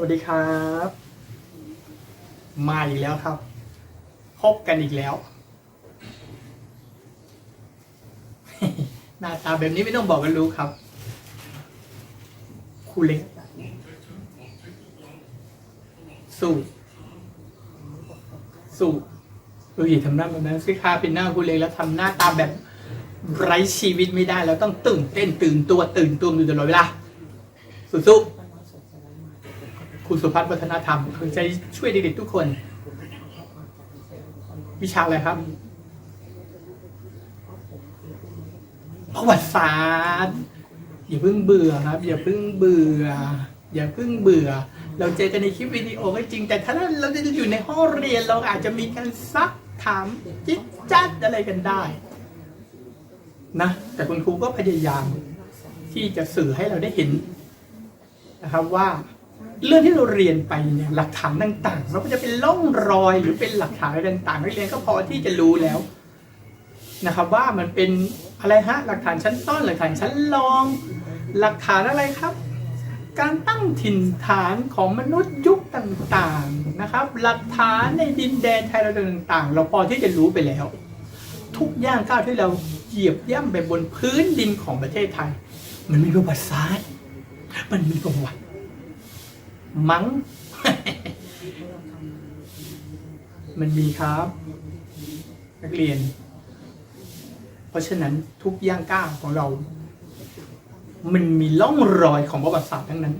วัสดีครับ มาอีกแล้วครับ พบกันอีกแล้ว หน้าตาแบบนี้ไม่ต้องบอกกันรู้ครับครูเล็กสู้ สู้ดูดิทำหน้าแบบนั้นสิค่าเป็นหน้าครูเล็กแล้วทำหน้าตาแบบไร้ชีวิตไม่ได้แล้วต้องตื่นเต้นตื่นตัวตื่นตัวอยู่ตลอดเวลาสู้ๆ ครูสุพัฒน์วัฒนธรรมคือจะช่วยเด็กๆทุกคน วิชาอะไรครับประวัติศาสตร์อย่าเพิ่งเบื่อครับ อย่าเพิ่งเบื่อ อย่าเพิ่งเบื่อ เราเจอกันในคลิปวิดีโอก็จริง แต่ถ้าเราจะอยู่ในห้องเรียนเราอาจจะมีการซักถามจิ๊ดจัดอะไรกันได้นะแต่คุณครูก็พยายามที่จะสื่อให้เราได้เห็นนะครับว่า เรื่องที่เราเรียนไปเนี่ยหลักฐานต่างๆมันก็จะเป็นร่องรอยหรือเป็นหลักฐานอะไรต่างๆนักเรียนก็พอที่จะรู้แล้วนะครับว่ามันเป็นอะไรฮะหลักฐานชั้นต้นหลักฐานชั้นรอง หลักฐานอะไรครับ การตั้งถิ่นฐานของมนุษย์ยุคต่างๆนะครับ หลักฐานในดินแดนไทยเราต่างๆ เราพอที่จะรู้ไปแล้ว ทุกย่างก้าวที่เราเหยียบย่ำไปบนพื้นดินของประเทศไทย มันมีประวัติศาสตร์มันมีประวัติ มั้ง มันมีครับ นักเรียน เพราะฉะนั้นทุกย่างก้าวของเรา มันมีล่องรอยของประวัติศาสตร์ทั้งนั้น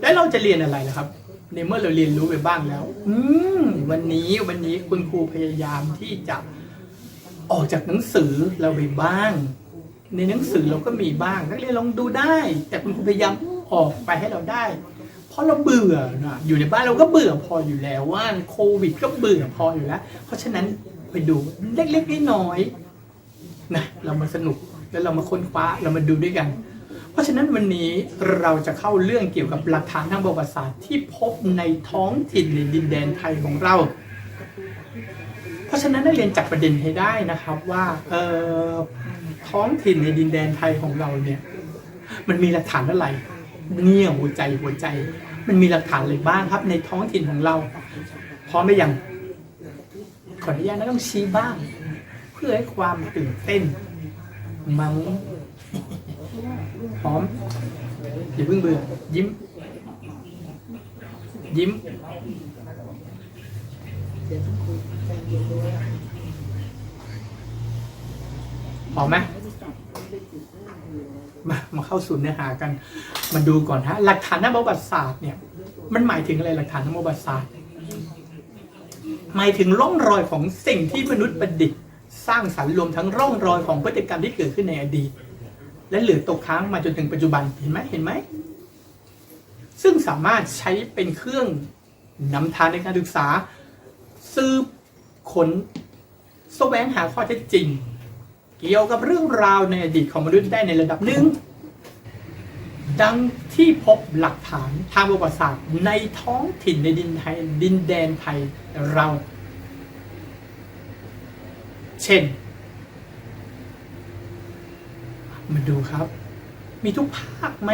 แล้วเราจะเรียนอะไรล่ะครับ ในเมื่อเราเรียนรู้ไปบ้างแล้ว อืมวันนี้วันนี้คุณครูพยายามที่จะออกจากหนังสือเราไปบ้าง ในหนังสือเราก็มีบ้าง นักเรียนลองดูได้ แต่คุณครูพยายามออกไปให้เราได้ เพราะเราเบื่อนะอยู่ในบ้านเราก็เบื่อพออยู่แล้วว่าโควิดก็เบื่อพออยู่แล้ว เพราะฉะนั้นไปดูเล็กๆน้อยๆนะเรามาสนุกแล้วเรามาค้นคว้าเรามาดูด้วยกัน เพราะฉะนั้นวันนี้เราจะเข้าเรื่องเกี่ยวกับหลักฐานทางประวัติศาสตร์ที่พบในท้องถิ่นในดินแดนไทยของเรา เพราะฉะนั้นนักเรียนจับประเด็นให้ได้นะครับว่าเอ่อท้องถิ่นในดินแดนไทยของเราเนี่ยมันมีหลักฐานอะไร เนี่ยหัวใจหัวใจ มันมีหลักฐานอะไรบ้างครับในท้องถิ่นของเรา พร้อมไหมยังขออนุญาตนะต้องชี้บ้าง เพื่อให้ความตื่นเต้นมังพร้อมอย่าเพิ่งเบื่อยิ้ม ยิ้มพอมไหม มามาเข้าสู่เนื้อหากัน มาดูก่อนฮะ หลักฐานทางประวัติศาสตร์เนี่ย มันหมายถึงอะไรหลักฐานทางประวัติศาสตร์ หมายถึงร่องรอยของสิ่งที่มนุษย์ประดิษฐ์ สร้างสรรค์รวมทั้งร่องรอยของพฤติกรรมที่เกิดขึ้นในอดีต และเหลือตกค้างมาจนถึงปัจจุบันเห็นไหมเห็นไหมซึ่งสามารถใช้เป็นเครื่องนำทางในการศึกษา สืบค้นแสวงหาข้อเท็จจริง เกี่ยวกับเรื่องราวในอดีตของมนุษย์ได้ในระดับหนึ่ง ดังที่พบหลักฐานทางประวัติศาสตร์ในท้องถิ่นในดินไทยดินแดนไทยเรา เช่น มาดูครับ มีทุกภาคไหม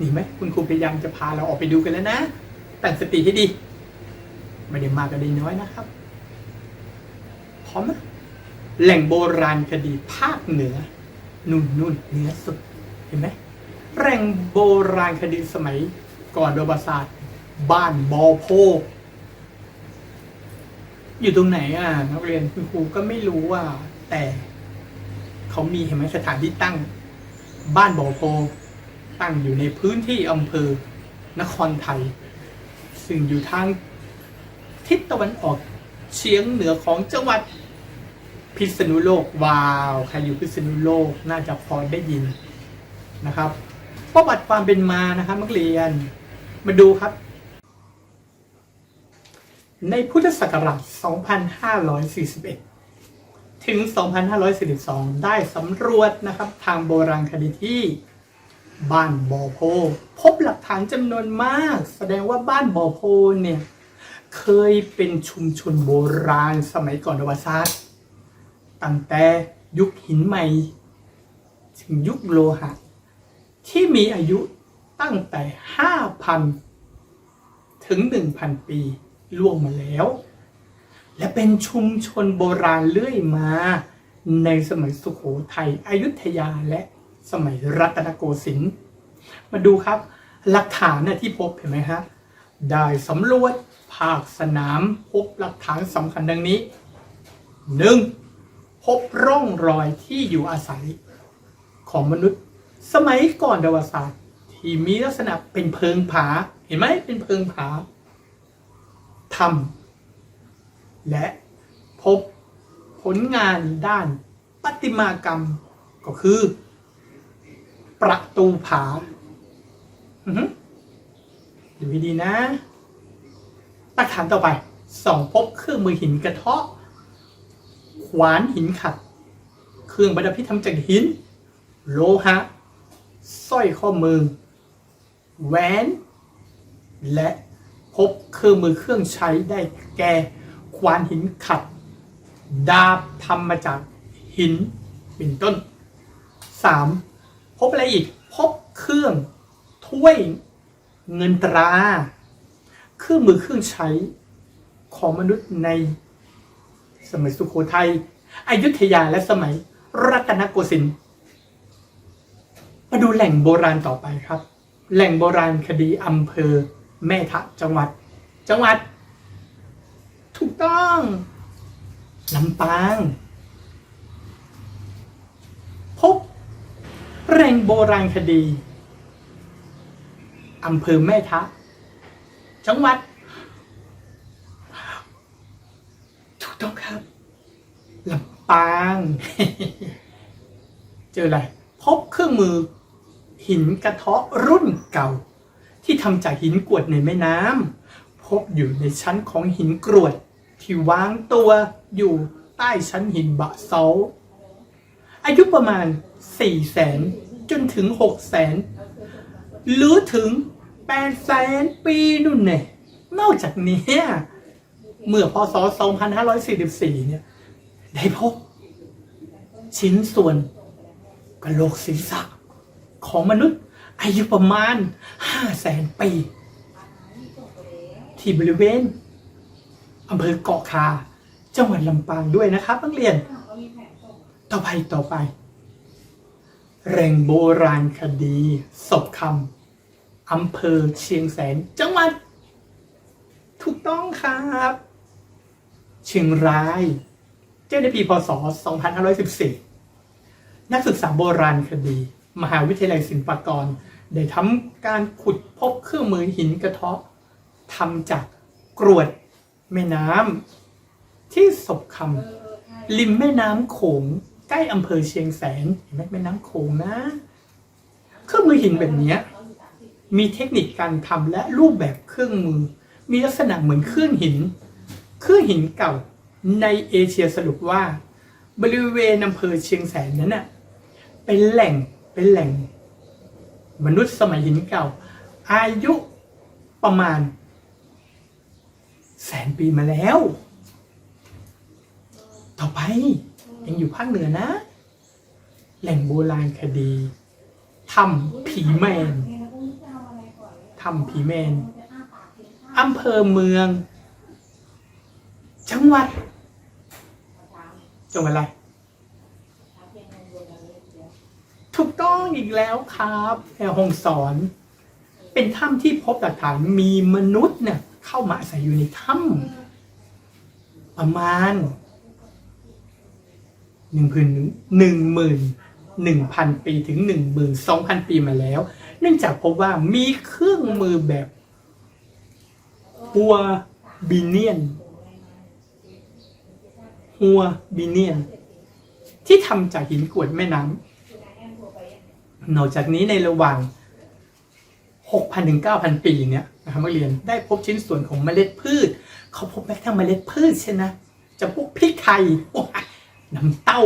นี่ไหมคุณครูพยายามจะพาเราออกไปดูกันแล้วนะ แต่งสติให้ดี ไม่ได้มากก็ได้น้อยนะครับพร้อมไหม แหล่งโบราณคดีภาคเหนือ นุ่นนุ่นเหนือสุดเห็นไหมแหล่งโบราณคดีสมัยก่อนประวัติศาสตร์บ้านบอโพกอยู่ตรงไหนอะนักเรียนคุณครูก็ไม่รู้ว่า แต่เขามีเห็นไหมสถานที่ตั้ง บ้านบอโพตั้งอยู่ในพื้นที่อำเภอนครไทย ซึ่งอยู่ทางทิศตะวันออกเฉียงเหนือของจังหวัด พิษณุโลกว้าวใครอยู่พิษณุโลกน่าจะพอได้ยินนะครับประวัติความเป็นมานะครับนักเรียนมาดูครับ ในพุทธศักราช 2541 ถึง 2542 ได้สำรวจนะครับ ทางโบราณคดีที่ บ้านบอโพ พบหลักฐานจำนวนมาก แสดงว่าบ้านบอโพเนี่ย เคยเป็นชุมชนโบราณสมัยก่อนประวัติศาสตร์ ตั้งแต่ยุคหินใหม่ ถึงยุคโลหะ ที่มีอายุตั้งแต่5,000ถึง1,000ปีล่วงมาแล้ว และเป็นชุมชนโบราณเรื่อยมาในสมัยสุโขทัยอยุธยาและสมัยรัตนโกสินทร์มาดูครับ หลักฐานนะที่พบเห็นไหมฮะได้สำรวจภาคสนามพบหลักฐานสำคัญดังนี้หนึ่ง พบร่องรอยที่อยู่อาศัยของมนุษย์ สมัยก่อนดาวศาสตร์ที่มีลักษณะเป็นเพิงผา เห็นไหมเป็นเพิงผาทำและพบผลงานด้านประติมากรรมก็คือ ประตูผาดูดีนะหลักฐานต่อไปสองพบเครื่องมือหินกระเทาะ ขวานหินขัด เครื่องประดับที่ทำจากหิน โลหะสร้อยข้อมือ แหวน และพบเครื่องมือเครื่องใช้ได้แก่ขวานหินขัด ดาบทำมาจากหินเป็นต้น 3. พบอะไรอีก พบเครื่องถ้วยเงินตรา เครื่องมือเครื่องใช้ของมนุษย์ใน สมัยสุโขทัยอยุธยาและสมัยรัตนโกสินทร์มาดูแหล่งโบราณต่อไปครับ แหล่งโบราณคดีอำเภอ แม่ทะจังหวัด จังหวัด ถูกต้องลำปาง พบแหล่งโบราณคดีอำเภอแม่ทะ จังหวัด ต้องครับลำปาง เจออะไร พบเครื่องมือ หินกระเทาะรุ่นเก่า ที่ทำจากหินกรวดในแม่น้ำพบอยู่ในชั้นของหินกรวด ที่วางตัวอยู่ใต้ชั้นหินบะเซาอายุประมาณ4แสนจนถึง6แสนหรือถึง8แสนปีนู่นเนี่ยนอกจากนี้ เมื่อพศ 2544 เนี่ย ได้พบ ชิ้นส่วนกระโหลกศีรษะของมนุษย์ อายุประมาณ5แสนปี ที่บริเวณอำเภอเกาะคา จังหวัดลำปางด้วยนะครับนักเรียน ต่อไปต่อไปแหล่งโบราณคดีศพคำอำเภอเชียงแสนจังหวัดถูกต้องครับ เชียงรายเจ้าในปีพศ 2514 นักศึกษาโบราณคดี มหาวิทยาลัยศิลปากร ได้ทำการขุดพบเครื่องมือหินกระเทาะทำจากกรวดแม่น้ำที่ศพคำริมแม่น้ำโขงใกล้อำเภอเชียงแสนเห็นไหมแม่น้ำโขงนะ เครื่องมือหินแบบนี้มีเทคนิคการทำและรูปแบบเครื่องมือ มีลักษณะเหมือนเครื่องหิน คือหินเก่าในเอเชียสรุปว่า บริเวณอำเภอเชียงแสนนั้นน่ะเป็นแหล่งเป็นแหล่ง มนุษย์สมัยหินเก่า อายุประมาณ แสนปีมาแล้ว ต่อไปยังอยู่ภาคเหนือนะ แหล่งโบราณคดีถ้ำผีแมนถ้ำผีแมนอำเภอเมือง จังหวัด จังหวัดอะไร ถูกต้องอีกแล้วครับแอร์ฮงสอน เป็นถ้ำที่พบหลักฐานมีมนุษย์เนี่ยเข้ามาอาศัยอยู่ในถ้ำประมาณหนึ่งพันหนึ่งหมื่นหนึ่งพันปีถึงหนึ่งหมื่นสองพันปีมาแล้ว เนื่องจากพบว่ามีเครื่องมือแบบหัวบิเนียน หัวบิเนียน ที่ทำจากหินกรวดแม่น้ำนอกจากนี้ในระหว่าง 6,000ถึง9,000 ปีเนี่ยนะครับนักเรียนได้พบชิ้นส่วนของเมล็ดพืช เขาพบแม้กระทั่งเมล็ดพืชใช่ไหมจะพวกพริกไทยโอ้ยน้ำเต้า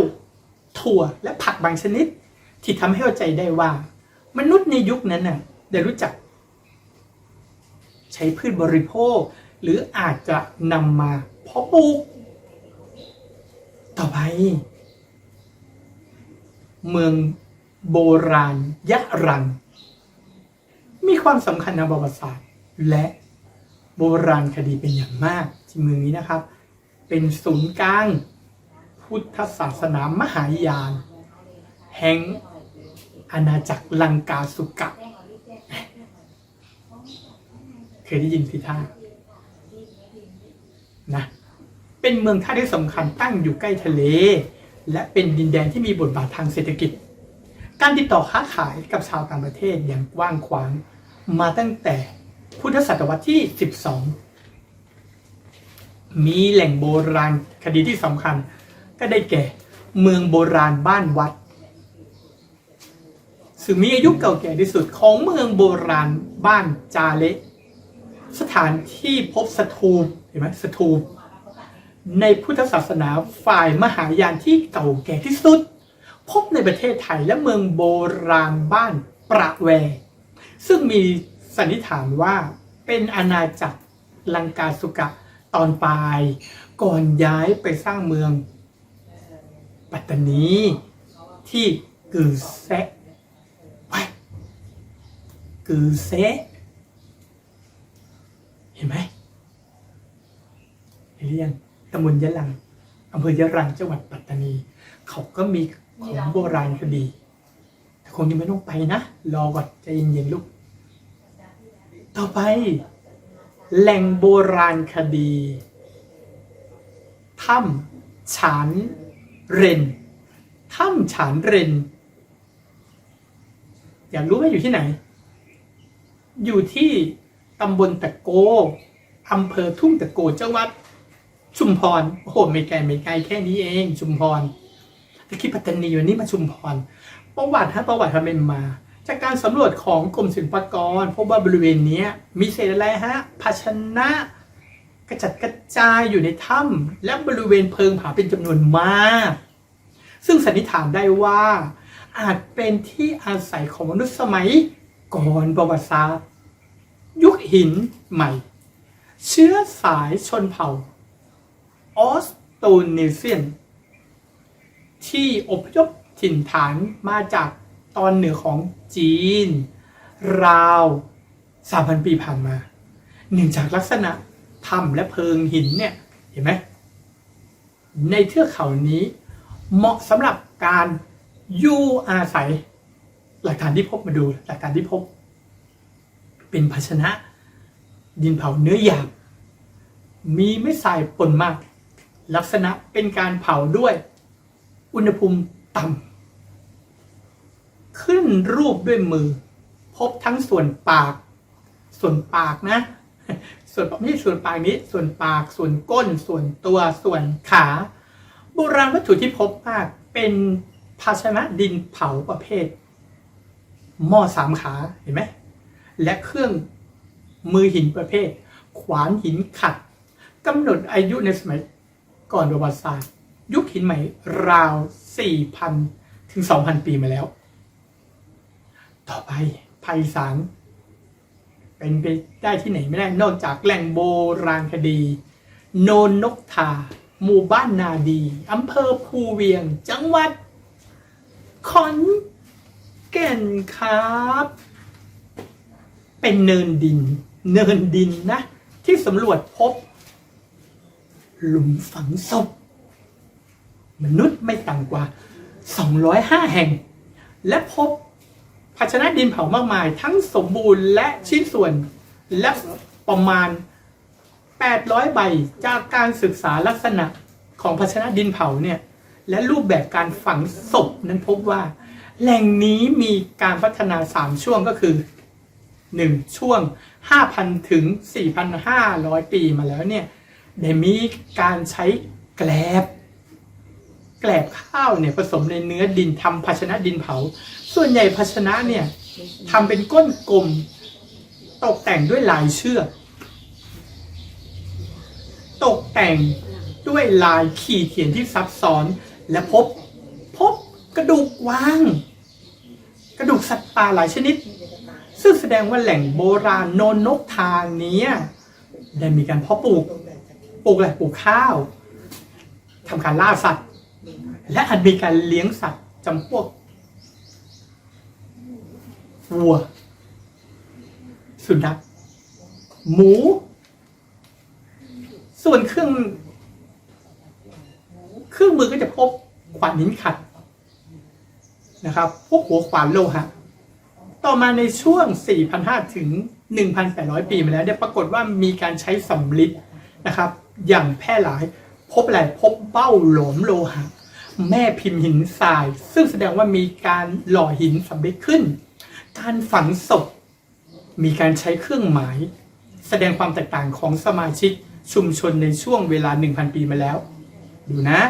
ถั่วและผักบางชนิด ที่ทำให้เข้าใจได้ว่า มนุษย์ในยุคนั้นน่ะได้รู้จัก ใช้พืชบริโภค หรืออาจจะนำมาเพาะปลูก ต่อไป เมืองโบราณยะรัง มีความสำคัญทางประวัติศาสตร์ และโบราณคดีเป็นอย่างมากที่เมืองนี้นะครับ เป็นศูนย์กลาง พุทธศาสนามหายาน แห่งอาณาจักรลังกาสุกะ เคยได้ยินสิท่านะ เป็นเมืองท่าที่สำคัญตั้งอยู่ใกล้ทะเล และเป็นดินแดนที่มีบทบาททางเศรษฐกิจ การติดต่อค้าขายกับชาวต่างประเทศอย่างกว้างขวางมาตั้งแต่พุทธศตวรรษที่ 12 มีแหล่งโบราณคดีที่สำคัญ ก็ได้แก่เมืองโบราณบ้านวัดซึ่งมีอายุเก่าแก่ที่สุดของเมืองโบราณบ้านจาเละสถานที่พบสถูปเห็นไหมสถูป ในพุทธศาสนาฝ่ายมหายานที่เก่าแก่ที่สุด พบในประเทศไทยและเมืองโบราณบ้านประแว ซึ่งมีสันนิษฐานว่าเป็นอาณาจักรลังกาสุกะตอนปลาย ก่อนย้ายไปสร้างเมือง ปัตตานีที่กือแซะไว้กือแซะเห็นไหมเห็นหรือยัง ตำบลยะลังอำเภอยะรังจังหวัดปัตตานี เขาก็มีของโบราณคดีแต่คงยังไม่ต้องไปนะรอก่อนใจเย็นๆลูก ต่อไป แหล่งโบราณคดีถ้ำฉานเรนถ้ำฉานเรนอยากรู้ไหมอยู่ที่ไหน อยู่ที่ตำบลตะโกอำเภอทุ่งตะโกจังหวัด ชุมพร โอ้โหไม่ไกลไม่ไกลแค่นี้เอง ชุมพรตะกี้ปัตตานีวันนี้มาชุมพร ประวัติฮะประวัติทำเป็นมา จากการสำรวจของกรมศิลปากรพบว่าบริเวณนี้มีเศษอะไรฮะ ภาชนะกระจัดกระจายอยู่ในถ้ำและบริเวณเพิงผาเป็นจำนวนมาก ซึ่งสันนิษฐานได้ว่า อาจเป็นที่อาศัยของมนุษย์สมัยก่อนประวัติศาสตร์ ยุคหินใหม่ เชื้อสายชนเผ่า ออสโตเนเซียน ที่อพยพถิ่นฐานมาจากตอนเหนือของจีน ราว 3,000 ปีผ่านมาเนื่องจากลักษณะถ้ำและเพิงหินเนี่ย เห็นไหม ในเทือกเขานี้ เหมาะสำหรับการอยู่อาศัย หลักฐานที่พบมาดู หลักฐานที่พบ เป็นภาชนะ ดินเผาเนื้อหยาบมีไม่ทรายปนมาก ลักษณะเป็นการเผาด้วย อุณหภูมิต่ำขึ้นรูปด้วยมือ พบทั้งส่วนปาก ส่วนปากนะ ส่วนปากไม่ใช่ส่วนปากนี้ ส่วนปากส่วนก้น ส่วนตัวส่วนขาโบราณวัตถุที่พบมากเป็นภาชนะดินเผาประเภท หม้อสามขาเห็นไหมและเครื่องมือหินประเภท ขวานหินขัดกำหนดอายุในสมัย ก่อนประวัติศาสตร์ ยุคหินใหม่ราว 4,000 ถึง 2,000 ปีมาแล้ว ต่อไปภาคอีสานเป็นไปได้ที่ไหนไม่ได้นอกจากแหล่งโบราณคดี โนนนกทา หมู่บ้านนาดีอำเภอภูเวียง จังหวัด ขอนแก่นครับ เป็นเนินดิน เนินดินนะ ที่สำรวจพบ หลุมฝังศพมนุษย์ไม่ต่ำกว่า 205 แห่ง และพบภาชนะดินเผามากมาย ทั้งสมบูรณ์และชิ้นส่วนและประมาณ 800 ใบจากการศึกษาลักษณะของภาชนะดินเผาเนี่ยและรูปแบบการฝังศพนั้นพบว่า แหล่งนี้มีการพัฒนา 3 ช่วงก็คือ 1 ช่วง 5,000 ถึง 4,500 ปีมาแล้วเนี่ย ได้มีการใช้แกลบ แกลบข้าวเนี่ยผสมในเนื้อดินทำภาชนะดินเผา ส่วนใหญ่ภาชนะเนี่ยทำเป็นก้นกลมตกแต่งด้วยลายเชือก ตกแต่งด้วยลายขีดเขียนที่ซับซ้อนและพบพบกระดูกวาง กระดูกสัตว์ป่าหลายชนิด ซึ่งแสดงว่าแหล่งโบราณโนนนกทางเนี้ยได้มีการเพาะปลูก ปลูกอะไรปลูกข้าวทำการล่าสัตว์ และอาจมีการเลี้ยงสัตว์จำพวกวัว สุนัขหมู ส่วนเครื่อง เครื่องมือก็จะพบขวานหินขัดนะครับ พวกหัวขวานโลหะ ต่อมาในช่วง 4,500 ถึง 1,800 ปีมาแล้วเนี่ยปรากฏว่ามีการใช้สำลิดนะครับ อย่างแพร่หลาย พบอะไรพบเบ้าหลอมโลหะ แม่พิมพ์หินทราย ซึ่งแสดงว่ามีการหล่อหินสำเร็จขึ้น การฝังศพ มีการใช้เครื่องหมาย แสดงความแตกต่างของสมาชิกชุมชนในช่วงเวลา 1,000 ปีมาแล้ว ดูนะ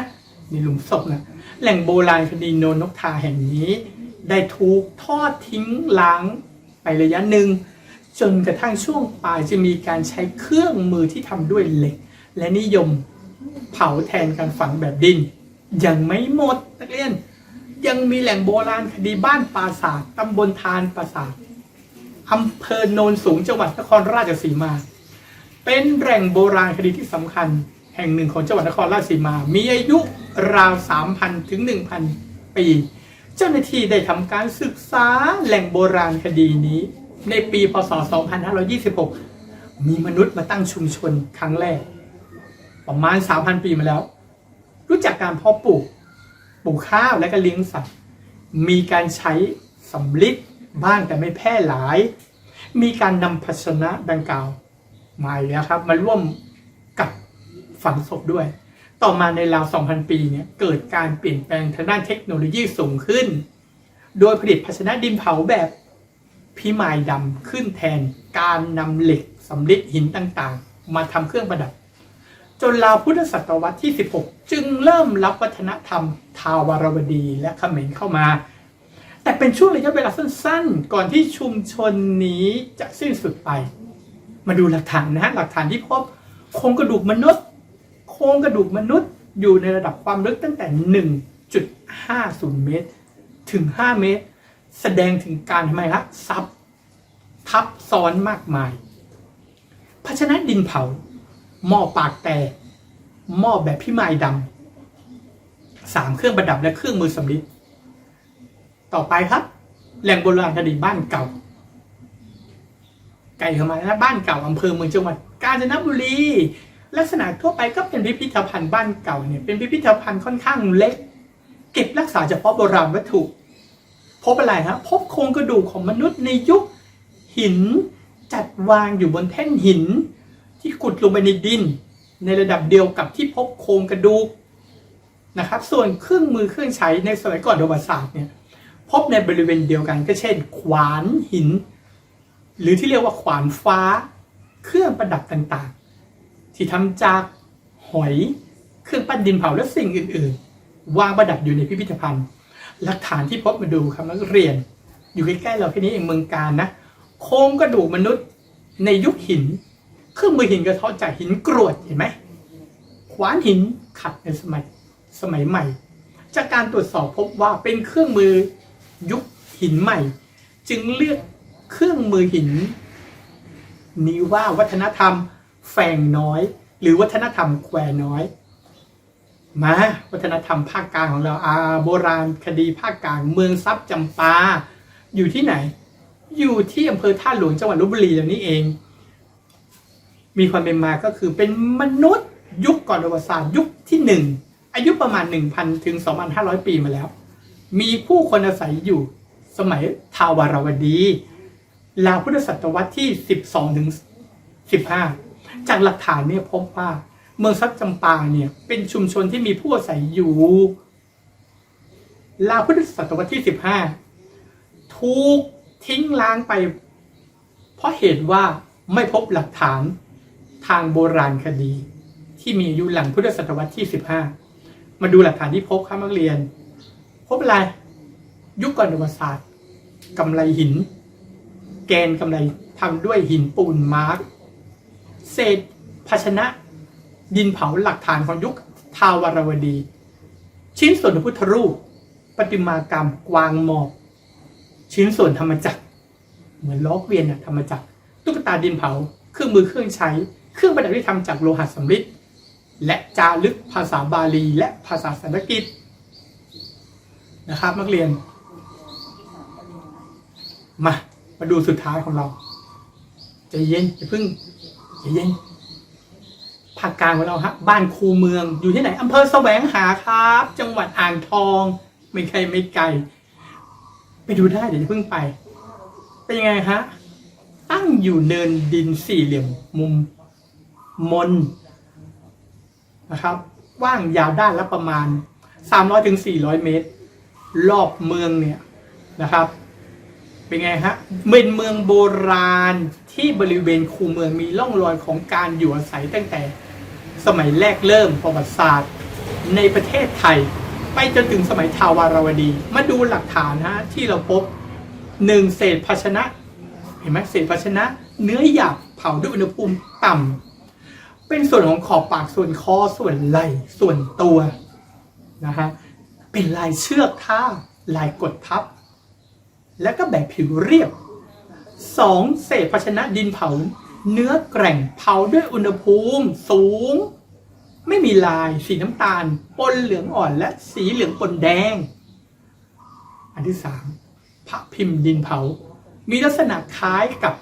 ในหลุมศพนะแหล่งโบราณคดีโนนนกทาแห่งนี้ ได้ถูกทอดทิ้งล้างไประยะหนึ่งจนกระทั่งช่วงปลายจะมีการใช้เครื่องมือที่ทำด้วยเหล็ก และนิยมเผาแทนการฝังแบบดิน ยังไม่หมดนักเรียน ยังมีแหล่งโบราณคดีบ้านปราสาทตำบลทานปราสาทอำเภอโนนสูงจังหวัดนครราชสีมา เป็นแหล่งโบราณคดีที่สำคัญ แห่งหนึ่งของจังหวัดนครราชสีมา มีอายุราว 3,000 ถึง 1,000 ปี เจ้าหน้าที่ได้ทำการศึกษาแหล่งโบราณคดีนี้ ในปีพศ 2526 มีมนุษย์มาตั้งชุมชนครั้งแรก ประมาณ3,000ปีมาแล้ว รู้จักการเพาะปลูกปลูกข้าวและก็เลี้ยงสัตว์ มีการใช้สำลิดบ้างแต่ไม่แพร่หลาย มีการนำภาชนะดังกล่าวมาอีกแล้วครับ มาร่วมกับฝังศพด้วย ต่อมาในราว 2,000 ปีเนี่ยเกิดการเปลี่ยนแปลงทางด้านเทคโนโลยีสูงขึ้น โดยผลิตภาชนะดินเผาแบบพิมายดำขึ้นแทนการนำเหล็กสำริดหินต่างๆ มาทำเครื่องประดับ จนราวพุทธศตวรรษที่ 16 จึงเริ่มรับวัฒนธรรมทาวารวดีและเขมรเข้ามา แต่เป็นช่วงระยะเวลาสั้นๆ ก่อนที่ชุมชนนี้จะสิ้นสุดไป มาดูหลักฐานนะฮะหลักฐานที่พบโครงกระดูกมนุษย์ โครงกระดูกมนุษย์อยู่ในระดับความลึกตั้งแต่ 1.50 เมตร ถึง 5 เมตร แสดงถึงการทำไมครับซับทับซ้อนมากมายภาชนะดินเผา หม้อปากแตกหม้อแบบพิมายดำสามเครื่องประดับและเครื่องมือสำริดต่อไปครับ แหล่งโบราณคดีบ้านเก่า ไกลเข้ามาแล้วบ้านเก่าอำเภอเมืองจังหวัดกาญจนบุรี ลักษณะทั่วไปก็เป็นพิพิธภัณฑ์บ้านเก่าเนี่ยเป็นพิพิธภัณฑ์ค่อนข้างเล็ก เก็บรักษาเฉพาะโบราณวัตถุ พบอะไรฮะพบโครงกระดูกของมนุษย์ในยุคหินจัดวางอยู่บนแท่นหิน ที่ขุดลงไปในดิน ในระดับเดียวกับที่พบโครงกระดูกนะครับ ส่วนเครื่องมือเครื่องใช้ในสมัยก่อนประวัติศาสตร์เนี่ยพบในบริเวณเดียวกันก็เช่น ขวานหิน หรือที่เรียกว่าขวานฟ้า เครื่องประดับต่างๆ ที่ทำจากหอย เครื่องปั้นดินเผาและสิ่งอื่นๆ วางประดับอยู่ในพิพิธภัณฑ์ หลักฐานที่พบมาดูครับนักเรียน อยู่ใกล้ๆเราแค่นี้เองเมืองการนะโครงกระดูกมนุษย์ในยุคหิน เครื่องมือหินกระเทาะจากหินกรวดเห็นไหมขวานหินขัดในสมัยสมัยใหม่ จากการตรวจสอบพบว่าเป็นเครื่องมือยุคหินใหม่ จึงเลือกเครื่องมือหิน นี้ว่าวัฒนธรรมแฝงน้อย หรือวัฒนธรรมแควน้อยมาวัฒนธรรมภาคกลางของเราอาโบราณคดีภาคกลางเมืองทรัพย์จำปา อยู่ที่ไหน อยู่ที่อำเภอท่าหลวงจังหวัดลบบุรีแล้วนี่เอง มีความเป็นมาก็คือเป็นมนุษย์ยุคก่อนประวัติศาสตร์ยุคที่หนึ่งอายุประมาณ 1,000 ถึง 2,500 ปีมาแล้ว มีผู้คนอาศัยอยู่สมัยทาวารวดีราวพุทธศตวรรษที่ 12 ถึง 15 จากหลักฐานเนี่ยพบว่าเมืองซับจำปาเนี่ยเป็นชุมชนที่มีผู้อาศัยอยู่ราวพุทธศตวรรษที่ 15 ถูกทิ้งล้างไป เพราะเหตุว่าไม่พบหลักฐาน ทางโบราณคดี ที่มีอายุหลังพุทธศตวรรษที่ 15 มาดูหลักฐานที่พบครับนักเรียน พบอะไร ยุคก่อนประวัติศาสตร์กำไลหิน แกนกำไลทำด้วยหินปูนมาร์กเศษภาชนะ ดินเผาหลักฐานของยุคทาวารวดี ชิ้นส่วนพระพุทธรูปประติมากรรมกวางหมอบชิ้นส่วนธรรมจักร เหมือนล้อเกวียนอะธรรมจักรตุ๊กตาดินเผา เครื่องมือเครื่องใช้ เครื่องประดับที่ทำจากโลหะสำริดและจารึกภาษาบาลี และภาษาสันสกฤตนะครับ นักเรียน มา มาดูสุดท้ายของเราใจเย็นอย่าเพิ่งใจเย็นภาคกลางของเราฮะบ้านคูเมืองอยู่ที่ไหนอำเภอแสวงหาครับ จังหวัดอ่างทอง ไม่ไกลไม่ไกล ไปดูได้เดี๋ยวจะเพิ่งไป เป็นยังไงฮะตั้งอยู่เนินดินสี่เหลี่ยมมุม มนนะครับว่างยาวด้านละประมาณ 300ถึง400 เมตร รอบเมืองเนี่ยนะครับ เป็นไงฮะเป็นเมืองโบราณที่บริเวณคูเมืองมีร่องรอยของการอยู่อาศัยตั้งแต่สมัยแรกเริ่มประวัติศาสตร์ ในประเทศไทย ไปจนถึงสมัยทาวารวดี มาดูหลักฐานฮะที่เราพบหนึ่งเศษภาชนะ เห็นไหมเศษภาชนะ เนื้อหยาบเผาด้วยอุณหภูมิต่ำ เป็นส่วนของขอบปากส่วนคอส่วนไหล่ส่วนตัวนะฮะเป็นลายเชือกท่าลายกดทับ แล้วก็แบบผิวเรียบสองเศษภาชนะดินเผา เนื้อแกร่งเผาด้วยอุณหภูมิสูง ไม่มีลายสีน้ำตาล ปนเหลืองอ่อนและสีเหลืองปนแดง อันที่สามพระพิมพ์ดินเผา มีลักษณะคล้ายกับ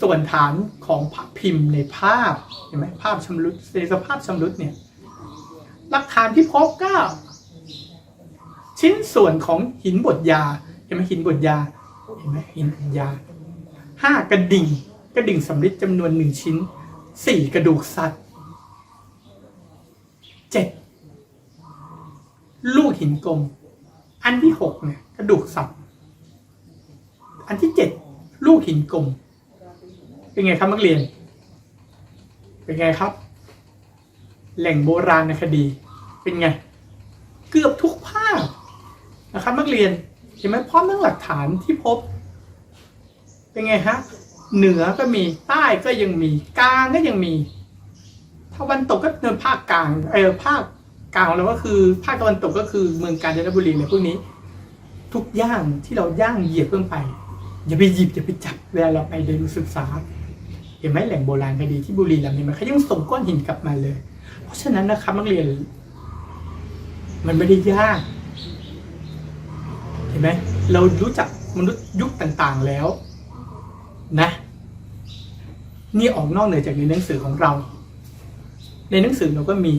ส่วนฐานของพิมพ์ในภาพเห็นไหมภาพชำรุดในสภาพชำรุดเนี่ยหลักฐานที่พบก็ ชิ้นส่วนของหินบดยาเห็นไหมหินบดยาเห็นไหมหินบดยาห้ากระดิ่งกระดิ่งสำริดจำนวนหนึ่งชิ้นสี่กระดูกสัตว์เจ็ดลูกหินกลม อันที่หกเนี่ยกระดูกสัตว์ อันที่เจ็ดลูกหินกลม เป็นไงครับนักเรียน เป็นไงครับ แหล่งโบราณคดี เป็นไง เกือบทุกภาพนะครับนักเรียนเห็นไหมพร้อมทั้งหลักฐานที่พบ เป็นไงฮะเหนือก็มีใต้ก็ยังมีกลางก็ยังมีตะวันตกก็เดินภาคกลางเออภาคกลางของเราก็คือภาคตะวันตกก็คือเมืองกาญจนบุรีอะไรพวกนี้ ทุกย่างที่เราย่างเหยียบเพิ่งไป อย่าไปหยิบอย่าไปจับเวลาเราไปเดินศึกษา เห็นไหมแหล่งโบราณคดีที่บุรีรัมย์เห็นไหมเขายังส่งก้อนหินกลับมาเลย เพราะฉะนั้นนะครับนักเรียน มันไม่ได้ยาก เห็นไหมเรารู้จักมนุษย์ยุคต่างๆแล้ว นะ นี่ออกนอกเหนือจากในหนังสือของเรา ในหนังสือเราก็มี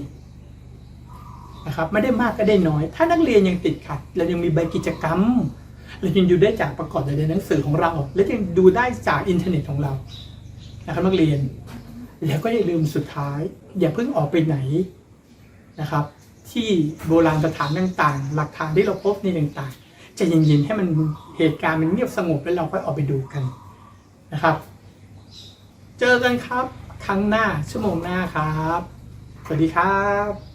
นะครับไม่ได้มากก็ได้น้อย ถ้านักเรียนยังติดขัดเรายังมีใบกิจกรรมเรายังดูได้จากประกอบในหนังสือของเรา และยังดูได้จากอินเทอร์เน็ตของเรา นะครับนักเรียน แล้วก็อย่าลืมสุดท้าย อย่าเพิ่งออกไปไหนนะครับ ที่โบราณสถานต่างๆ หลักฐานที่เราพบนี่ต่างๆจะเย็นๆให้มันเหตุการณ์มันเงียบสงบแล้วเราค่อยออกไปดูกันนะครับ เจอกันครับ ครั้งหน้าชั่วโมงหน้าครับ สวัสดีครับ